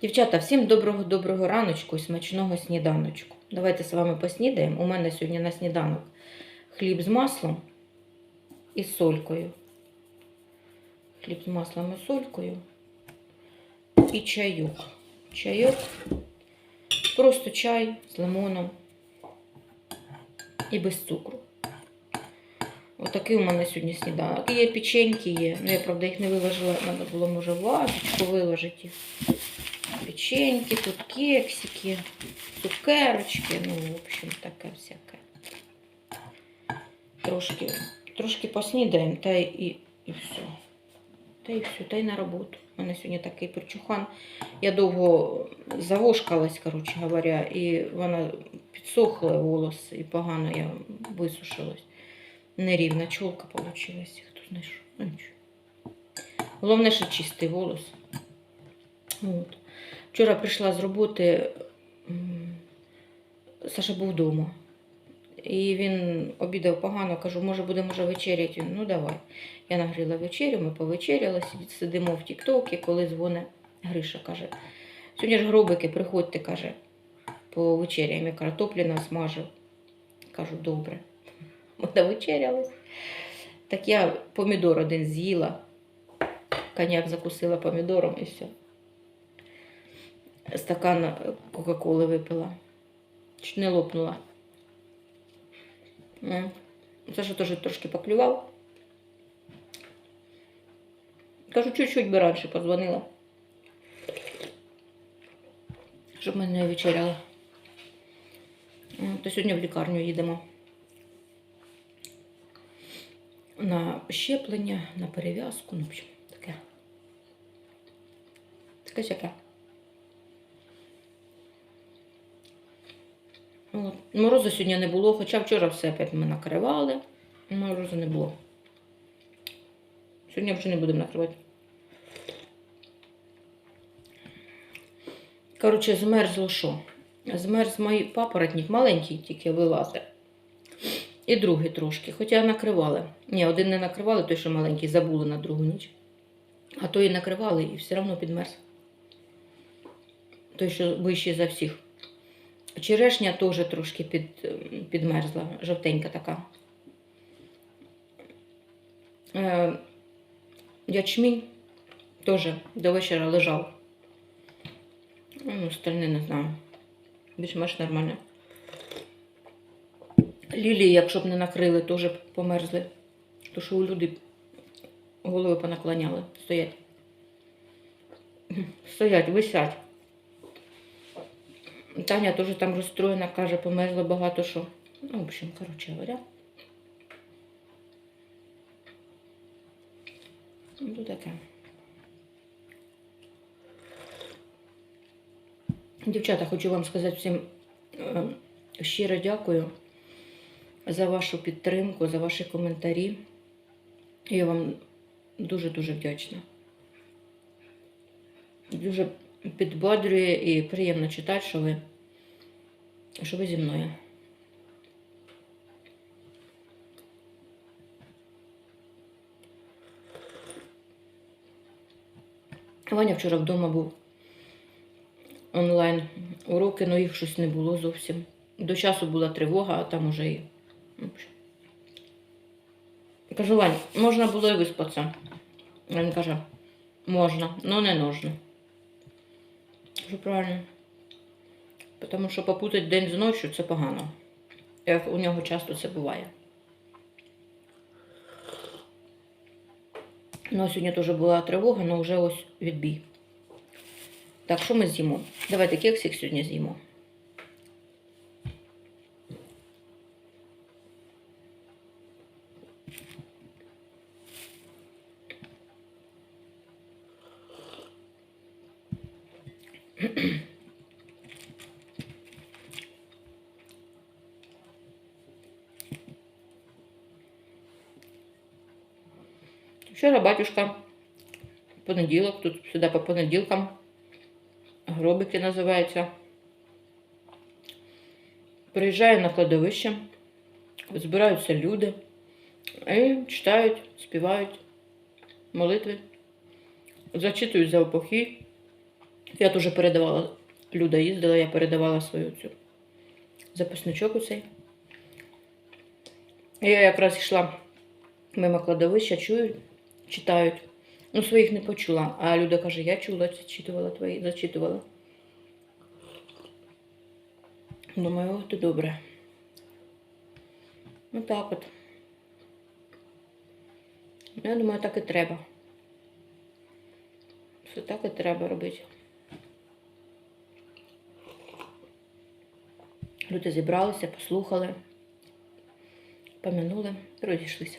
Дівчата, всім доброго-доброго раночку і смачного сніданочку. Давайте з вами поснідаємо. У мене сьогодні на сніданок хліб з маслом і солькою. Хліб з маслом і солькою. І чайок. Чайок. Просто чай з лимоном і без цукру. Отакий у мене сьогодні сніданок. Є печеньки є. Ну, я, правда, їх не виложила. Треба було, може, в вазочку виложити. Печеньки, тут кексики, цукерочки, ну, в общем, таке всяке. Трошки, трошки поснідаємо, та й і, і все. Та й все, та й на роботу. У мене сьогодні такий причухан. Я довго завошкалась, коротше говоря, і вона підсохла волос, і погано я висушилась. Нерівна чолка вийшла. Хто знайшов? Ну, нічого. Головне, що чистий волос. От. Вчора прийшла з роботи, Саша був вдома. І він обідав погано, кажу, може будемо вже вечеряти. Ну давай. Я нагріла вечерю, ми повечеряли, сидимо в Тік-Токі, коли дзвоне Гриша, каже, сьогодні ж гробики, приходьте, каже, по вечерям. Я картоплі насмажив. Кажу, добре. Ми довечерялись. Так я помідор один з'їла, коньяк закусила помідором і все стакан е, Кока-Коли випила. Чуть не лопнула. Ну, Саша теж трошки поклював. Кажу, чуть-чуть би раніше подзвонила. Щоб ми не вечеряли. Ну, То сьогодні в лікарню їдемо. На щеплення, на перев'язку, ну, в общем, таке. Таке сяке. Морозу сьогодні не було, хоча вчора все опять ми накривали. Морозу не було. Сьогодні вже не будемо накривати. Коротше, змерзло що? Змерз мій папоротник, маленький тільки вилазить. І другий трошки. Хоча накривали. Ні, один не накривали, той, що маленький, забули на другу ніч. А той і накривали і все одно підмерз. Той, що вищий за всіх. Черешня теж трошки під, підмерзла, жовтенька така. Е, ячмінь теж до вечора лежав. Ну, остальне не знаю. Більш-менш нормально. Лілії, якщо б не накрили, теж померзли. То що у люди голови понаклоняли. Стоять. Стоять, висять. Таня теж там розстроєна, каже, померзло багато що. Ну, в общем, коротше говоря. Ну, таке. Дівчата, хочу вам сказати всім е, щиро дякую за вашу підтримку, за ваші коментарі. Я вам дуже-дуже вдячна. Дуже підбодрює і приємно читати, що ви, що ви зі мною. Ваня вчора вдома був онлайн уроки, але їх щось не було зовсім. До часу була тривога, а там уже і. Кажу, Вань, можна було і виспатися. Він каже, можна, але не нужно. Кажу правильно. Тому що попутати день з ночі це погано. Як у нього часто це буває. Ну, сьогодні теж була тривога, але вже ось відбій. Так, що ми з'їмо? Давайте кексик сьогодні з'їмо. Вчора батюшка понеділок, тут сюди по понеділкам. Гробики називаються. Приїжджає на кладовище, збираються люди і читають, співають молитви, зачитують за епохи. Я теж передавала, Люда їздила, я передавала свою цю записничок цей. Я якраз йшла мимо кладовища, чую, читають. Ну, своїх не почула. А Люда каже, я чула, зачитувала твої, зачитувала. Думаю, от і добре. Ну так от. Я думаю, так і треба. Все так і треба робити. Люди зібралися, послухали, помянули, розійшлися.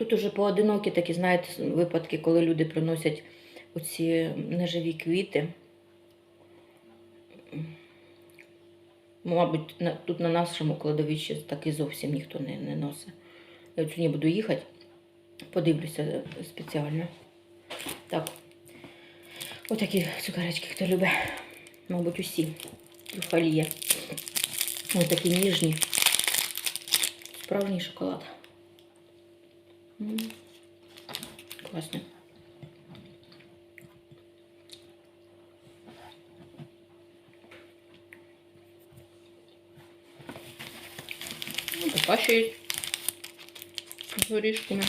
Тут уже поодинокі такі, знаєте, випадки, коли люди приносять оці неживі квіти. Мабуть, тут на нашому кладовищі таки зовсім ніхто не, не носить. Я сьогодні буду їхати, подивлюся спеціально. Так. Отакі цукеречки, хто любить. Мабуть, усі. Трюфалі є. Ось такі ніжні. Справжній шоколад. Класно. Ну, така ще є. З горішками.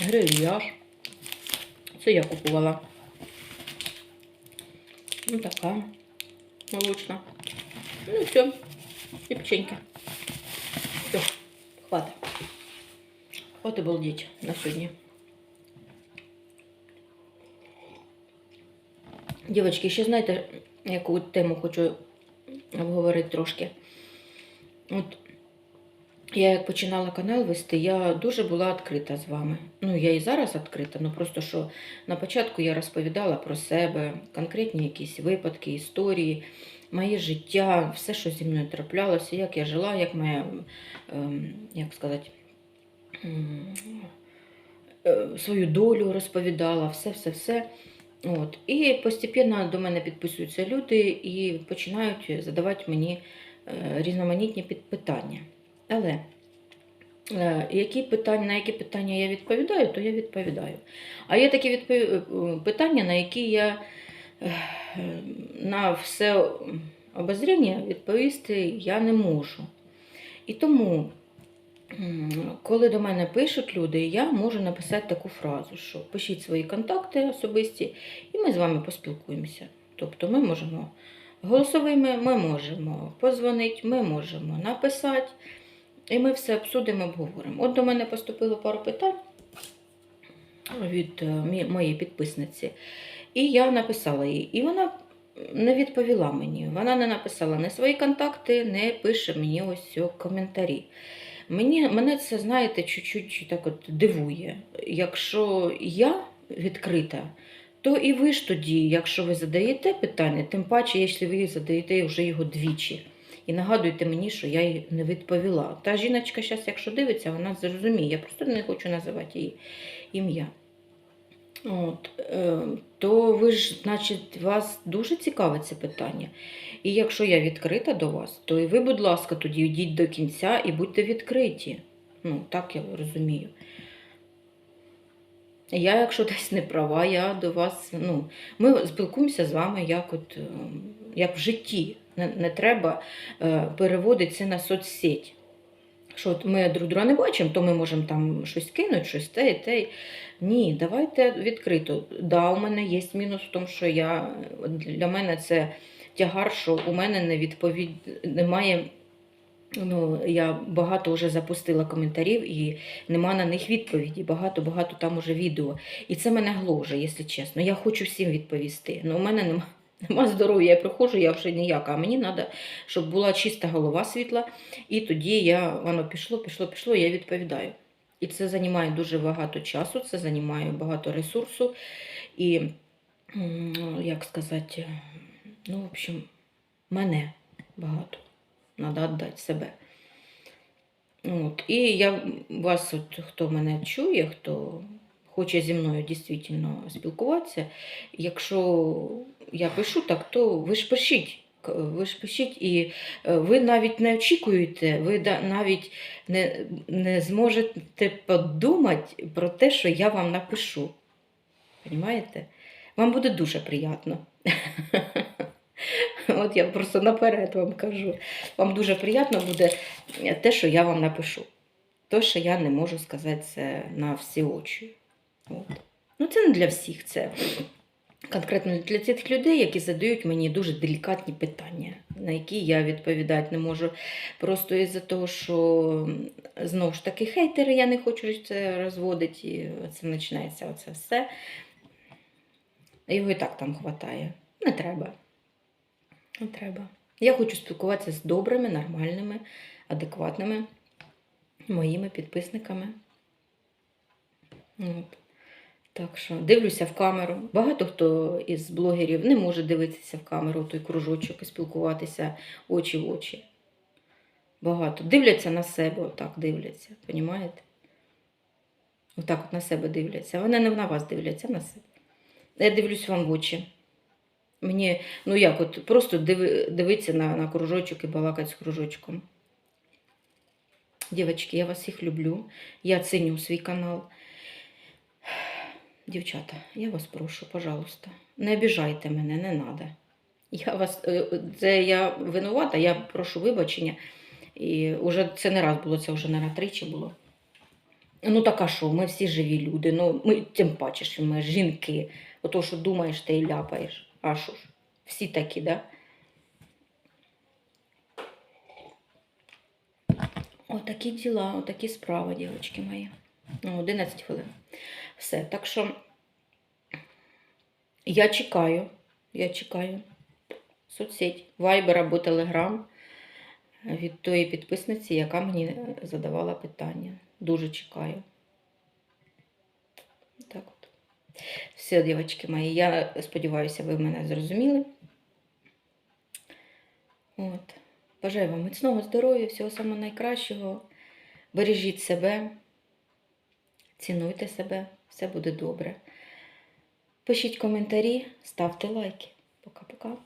Грильяж. Це я купувала. Ну, така. Молочна. Ну і все. І печеньки. Все, хватить. От обалдеть на сьогодні. Дівчатки, ще знаєте, яку тему хочу обговорити трошки. От я як починала канал вести, я дуже була відкрита з вами. Ну, я і зараз відкрита, ну просто що на початку я розповідала про себе, конкретні якісь випадки, історії, моє життя, все, що зі мною траплялося, як я жила, як моя, ем, як сказати, свою долю розповідала, все-все-все. От. І постепенно до мене підписуються люди і починають задавати мені е, різноманітні підпитання. Але е, які питання, на які питання я відповідаю, то я відповідаю. А є такі відпов... е, питання, на які я е, на все обозріння відповісти я не можу. І тому, коли до мене пишуть люди, я можу написати таку фразу, що пишіть свої контакти особисті, і ми з вами поспілкуємося. Тобто ми можемо голосовими, ми можемо позвонити, ми можемо написати, і ми все обсудимо, обговоримо. От до мене поступило пару питань від е, моєї підписниці, і я написала їй. І вона не відповіла мені. Вона не написала ні свої контакти, не пише мені ось цього коментарі. Мені, мене це, знаєте, чуть-чуть так от дивує. Якщо я відкрита, то і ви ж тоді, якщо ви задаєте питання, тим паче, якщо ви задаєте вже його двічі. І нагадуйте мені, що я їй не відповіла. Та жіночка зараз, якщо дивиться, вона зрозуміє. Я просто не хочу називати її ім'я. От, е, то ви ж, значить, вас дуже цікавить це питання. І якщо я відкрита до вас, то і ви, будь ласка, тоді йдіть до кінця і будьте відкриті. Ну, так я розумію. Я, якщо десь не права, я до вас, ну, ми спілкуємося з вами як, от, е, як в житті. Не, не треба е, переводити це на соцсеть. Що ми друг друга не бачимо, то ми можемо там щось кинути, щось те те. Ні, давайте відкрито. Да, у мене є мінус в тому, що я, для мене це тягар, що у мене не відповідь, немає. Ну, я багато вже запустила коментарів і нема на них відповіді. Багато-багато там уже відео. І це мене гложе, якщо чесно. Я хочу всім відповісти. але у мене нема, нема здоров'я. Я приходжу, я вже ніяка. А мені треба, щоб була чиста голова світла. І тоді я, воно пішло, пішло, пішло, я відповідаю. І це займає дуже багато часу, це займає багато ресурсу. І, як сказати, ну, в общем, мене багато. Треба віддати себе. От. І я вас, от, хто мене чує, хто хоче зі мною дійсно спілкуватися, якщо я пишу так, то ви ж пишіть. Ви ж пишіть, і е, ви навіть не очікуєте, ви навіть не, не зможете подумати про те, що я вам напишу. Понимаєте? Вам буде дуже приємно. От я просто наперед вам кажу. Вам дуже приємно буде те, що я вам напишу. То, що я не можу сказати це на всі очі. От. Ну, це не для всіх, це конкретно для тих людей, які задають мені дуже делікатні питання, на які я відповідати не можу. Просто із-за того, що знову ж таки хейтери, я не хочу це розводити, і це починається оце все. Його і так там хватає. Не треба. Не треба. Я хочу спілкуватися з добрими, нормальними, адекватними моїми підписниками. От. Так що дивлюся в камеру. Багато хто із блогерів не може дивитися в камеру, той кружочок і спілкуватися очі в очі. Багато. Дивляться на себе, отак дивляться, понімаєте? Отак от на себе дивляться. Вони не на вас дивляться, а на себе. Я дивлюсь вам в очі. Мені, ну як, от просто диви, дивитися на, на кружочок і балакати з кружочком. Дівчатки, я вас всіх люблю. Я ценю свій канал. Дівчата, я вас прошу, пожалуйста, не обіжайте мене, не треба. Я вас, е, це я винувата, я прошу вибачення. І вже це не раз було, це вже не тричі було. Ну так а що, ми всі живі люди. Ну, ми тим паче, що ми жінки. Ото, що думаєш, ти і ляпаєш. А що ж? Всі такі, да? Отакі діла, отакі справи, дівчатки мої. Ну, 11 хвилин. Все. Так що я чекаю, я чекаю соцсеть, Viber або Telegram від тої підписниці, яка мені задавала питання. Дуже чекаю. Так от. Все, дівчатки мої, я сподіваюся, ви мене зрозуміли. От. Бажаю вам міцного здоров'я, всього самого найкращого. Бережіть себе, цінуйте себе, все буде добре. Пишіть коментарі, ставте лайки. Пока-пока.